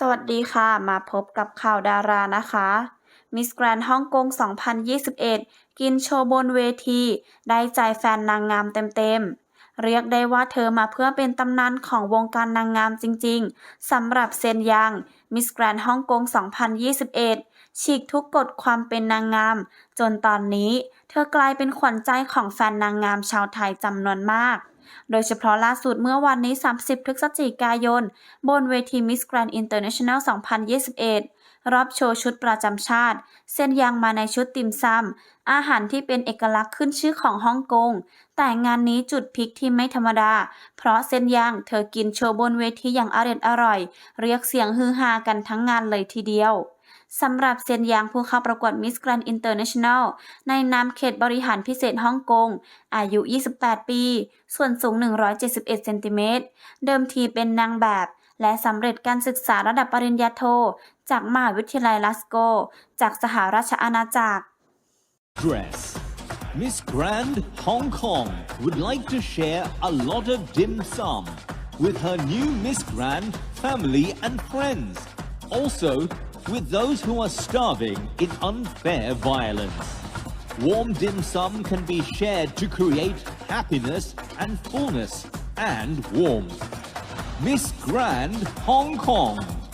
สวัสดีค่ะ มาพบกับข่าวดารานะคะ มิสแกรนฮ่องกง 2021 กินโชว์บนเวที ได้ใจแฟนนางงามเต็มๆ เรียกได้ว่าเธอมาเพื่อเป็นตำนานของวงการนางงามจริงๆ สำหรับเซนยัง มิสแกรนฮ่องกง 2021 ฉีกทุกกฎความเป็นนางงาม จนตอนนี้ เธอกลายเป็นขวัญใจของแฟนนางงามชาวไทยจำนวนมาก โดยเฉพาะล่าสุดเมื่อวันนี้ 30 พฤศจิกายน บนเวที Miss Grand International 2021 รอบโชว์ชุดประจำชาติ เส้นยางมาในชุดติ่มซำอาหารที่เป็นเอกลักษณ์ขึ้นชื่อของฮ่องกง แต่งานนี้จุดพลิกที่ไม่ธรรมดา เพราะเส้นยางเธอกินโชว์บนเวทีอย่างอร่อยอร่อย เรียกเสียงฮือฮากันทั้งงานเลยทีเดียว สำหรับเซียนยางผู้เข้าประกวด Miss Grand International ในนามเขตบริหารพิเศษฮ่องกง อายุ 28 ปี ส่วนสูง 171เซนติเมตร เดิมทีเป็นนางแบบ และสำเร็จการศึกษาระดับปริญญาโท จากมหาวิทยาลัยลัสโก จากสหราชอาณาจักร Dress. Miss Grand Hong Kong would like to share a lot of dim sum with her new Miss Grand family and friends. Also, with those who are starving in unfair violence. Warm dim sum can be shared to create happiness and fullness and warmth. Miss Grand Hong Kong.